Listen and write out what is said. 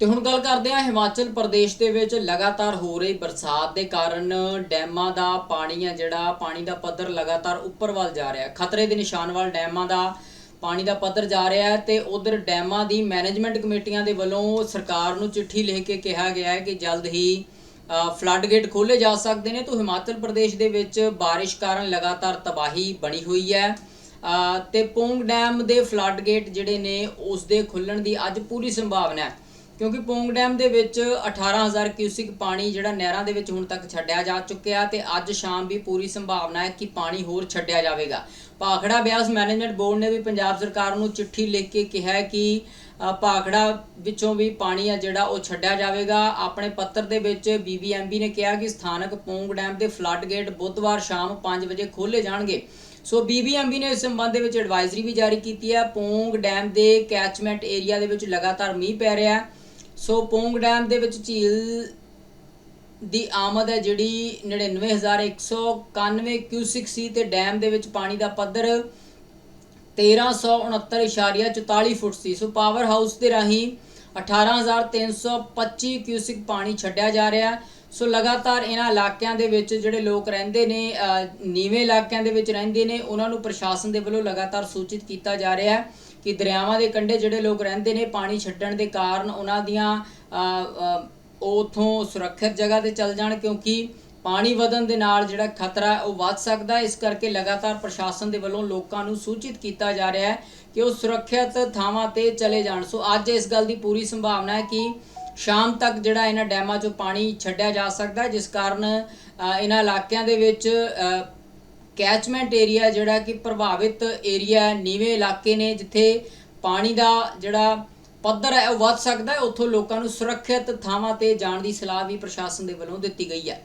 ਤੇ ਹੁਣ ਗੱਲ ਕਰਦੇ ਹਾਂ ਹਿਮਾਚਲ ਪ੍ਰਦੇਸ਼ ਦੇ ਵਿੱਚ ਲਗਾਤਾਰ ਹੋ ਰਹੀ ਬਰਸਾਤ ਦੇ ਕਾਰਨ ਡੈਮਾਂ ਦਾ ਪਾਣੀ ਆ ਜਿਹੜਾ ਪਾਣੀ ਦਾ ਪੱਧਰ ਲਗਾਤਾਰ ਉੱਪਰ ਵੱਲ ਜਾ ਰਿਹਾ। ਖਤਰੇ ਦੇ ਨਿਸ਼ਾਨ ਵੱਲ ਡੈਮਾਂ ਦਾ ਪਾਣੀ ਦਾ ਪੱਧਰ ਜਾ ਰਿਹਾ ਹੈ ਤੇ ਉਧਰ ਡੈਮਾਂ ਦੀ ਮੈਨੇਜਮੈਂਟ ਕਮੇਟੀਆਂ ਦੇ ਵੱਲੋਂ ਸਰਕਾਰ ਨੂੰ ਚਿੱਠੀ ਲਿਖ ਕੇ ਕਿਹਾ ਗਿਆ ਹੈ ਕਿ ਜਲਦ ਹੀ ਫਲੱਡ ਗੇਟ ਖੋਲੇ ਜਾ ਸਕਦੇ ਨੇ। ਤੋਂ ਹਿਮਾਚਲ ਪ੍ਰਦੇਸ਼ ਦੇ ਵਿੱਚ ਬਾਰਿਸ਼ ਕਾਰਨ ਲਗਾਤਾਰ ਤਬਾਹੀ ਬਣੀ ਹੋਈ ਹੈ। ਅ, ਤੇ ਪੋਂਗ ਡੈਮ ਦੇ ਫਲੱਡ ਗੇਟ ਜਿਹੜੇ ਨੇ ਉਸ ਦੇ ਖੁੱਲਣ ਦੀ ਅੱਜ ਪੂਰੀ ਸੰਭਾਵਨਾ ਹੈ। ਕਿਉਂਕਿ ਪੌਂਗ ਡੈਮ ਦੇ ਵਿੱਚ 18000 ਕਿਊਸਿਕ ਪਾਣੀ ਜਿਹੜਾ ਨਹਿਰਾਂ ਦੇ ਵਿੱਚ ਹੁਣ ਤੱਕ ਛੱਡਿਆ ਜਾ ਚੁੱਕਿਆ ਤੇ ਅੱਜ ਸ਼ਾਮ ਵੀ ਪੂਰੀ ਸੰਭਾਵਨਾ ਹੈ ਕਿ ਪਾਣੀ ਹੋਰ ਛੱਡਿਆ ਜਾਵੇਗਾ। ਭਾਖੜਾ ਬਿਆਸ ਮੈਨੇਜਮੈਂਟ ਬੋਰਡ ਨੇ ਵੀ ਪੰਜਾਬ ਸਰਕਾਰ ਨੂੰ ਚਿੱਠੀ ਲਿਖ ਕੇ ਕਿਹਾ ਹੈ ਕਿ ਅ, ਭਾਖੜਾ ਵਿੱਚੋਂ ਵੀ ਪਾਣੀ ਆ ਜਿਹੜਾ ਉਹ ਛੱਡਿਆ ਜਾਵੇਗਾ। ਆਪਣੇ ਪੱਤਰ ਦੇ ਵਿੱਚ ਬੀਬੀਐਮਬੀ ਨੇ ਕਿਹਾ ਕਿ ਸਥਾਨਕ ਪੋਂਗ ਡੈਮ ਦੇ ਫਲੱਡ ਗੇਟ ਬੁੱਧਵਾਰ ਸ਼ਾਮ 5 ਵਜੇ ਖੋਲੇ ਜਾਣਗੇ। ਸੋ ਬੀਬੀਐਮਬੀ ਨੇ ਇਸ ਸੰਬੰਧ ਦੇ ਵਿੱਚ ਐਡਵਾਈਜ਼ਰੀ ਵੀ ਜਾਰੀ ਕੀਤੀ ਹੈ। ਪੌਂਗ ਡੈਮ ਦੇ ਕੈਚਮੈਂਟ ਏਰੀਆ ਦੇ ਵਿੱਚ ਲਗਾਤਾਰ ਮੀਂਹ ਪੈ ਰਿਹਾ ਹੈ। ਸੋ ਪੋਂਗ ਡੈਮ ਦੇ ਵਿੱਚ ਝੀਲ ਦੀ ਆਮਦ ਹੈ ਜਿਹੜੀ 99191 ਕਿਊਸਿਕ ਸੀ ਤੇ ਡੈਮ ਦੇ ਵਿੱਚ ਪਾਣੀ ਦਾ ਪੱਧਰ 1369.44 ਫੁੱਟ ਸੀ ਸੋ ਪਾਵਰ ਹਾਊਸ ਦੇ ਰਾਹੀਂ 18325 ਕਿਊਸਿਕ ਪਾਣੀ ਛੱਡਿਆ ਜਾ ਰਿਹਾ ਹੈ। ਸੋ ਲਗਾਤਾਰ ਇਹਨਾਂ ਇਲਾਕਿਆਂ ਦੇ ਵਿੱਚ ਜਿਹੜੇ ਲੋਕ ਰਹਿੰਦੇ ਨੇ ਨੀਵੇਂ ਇਲਾਕਿਆਂ ਦੇ ਵਿੱਚ ਰਹਿੰਦੇ ਨੇ, ਉਹਨਾਂ ਨੂੰ ਪ੍ਰਸ਼ਾਸਨ ਦੇ ਵੱਲੋਂ ਲਗਾਤਾਰ ਸੂਚਿਤ ਕੀਤਾ ਜਾ ਰਿਹਾ ਹੈ ਕਿ ਦਰਿਆਵਾਂ ਦੇ ਕੰਢੇ ਜਿਹੜੇ ਲੋਕ ਰਹਿੰਦੇ ਨੇ, ਪਾਣੀ ਛੱਡਣ ਦੇ ਕਾਰਨ ਉਹਨਾਂ ਦੀਆਂ ਉਹ ਉਥੋਂ ਸੁਰੱਖਿਅਤ ਜਗ੍ਹਾ ਤੇ ਚੱਲ ਜਾਣ ਕਿਉਂਕਿ ਪਾਣੀ ਵਧਣ ਦੇ ਨਾਲ ਜਿਹੜਾ ਖਤਰਾ ਉਹ ਵੱਧ ਸਕਦਾ ਇਸ ਕਰਕੇ ਲਗਾਤਾਰ ਪ੍ਰਸ਼ਾਸਨ ਦੇ ਵੱਲੋਂ ਲੋਕਾਂ ਨੂੰ ਸੂਚਿਤ ਕੀਤਾ ਜਾ ਰਿਹਾ ਹੈ ਕਿ ਉਹ ਸੁਰੱਖਿਅਤ ਥਾਵਾਂ ਤੇ ਚਲੇ ਜਾਣ। ਸੋ ਅੱਜ ਇਸ ਗੱਲ ਦੀ ਪੂਰੀ ਸੰਭਾਵਨਾ ਹੈ ਕਿ ਸ਼ਾਮ ਤੱਕ ਜਿਹੜਾ ਇਹਨਾਂ ਡੈਮਾਂ 'ਚੋਂ ਪਾਣੀ ਛੱਡਿਆ ਜਾ ਸਕਦਾ ਜਿਸ ਕਾਰਨ ਇਹਨਾਂ ਇਲਾਕਿਆਂ ਦੇ ਵਿੱਚ ਕੈਚਮੈਂਟ ਏਰੀਆ ਜਿਹੜਾ ਕਿ ਪ੍ਰਭਾਵਿਤ ਏਰੀਆ ਨੀਵੇਂ ਇਲਾਕੇ ਨੇ ਜਿੱਥੇ ਪਾਣੀ ਦਾ ਜਿਹੜਾ ਪੱਧਰ ਹੈ, ਉਹ ਵੱਧ ਸਕਦਾ ਹੈ। ਉੱਥੋਂ ਲੋਕਾਂ ਨੂੰ ਸੁਰੱਖਿਅਤ ਥਾਵਾਂ ਤੇ ਜਾਣ ਦੀ ਸਲਾਹ ਵੀ ਪ੍ਰਸ਼ਾਸਨ ਦੇ ਵੱਲੋਂ ਦਿੱਤੀ ਗਈ ਹੈ।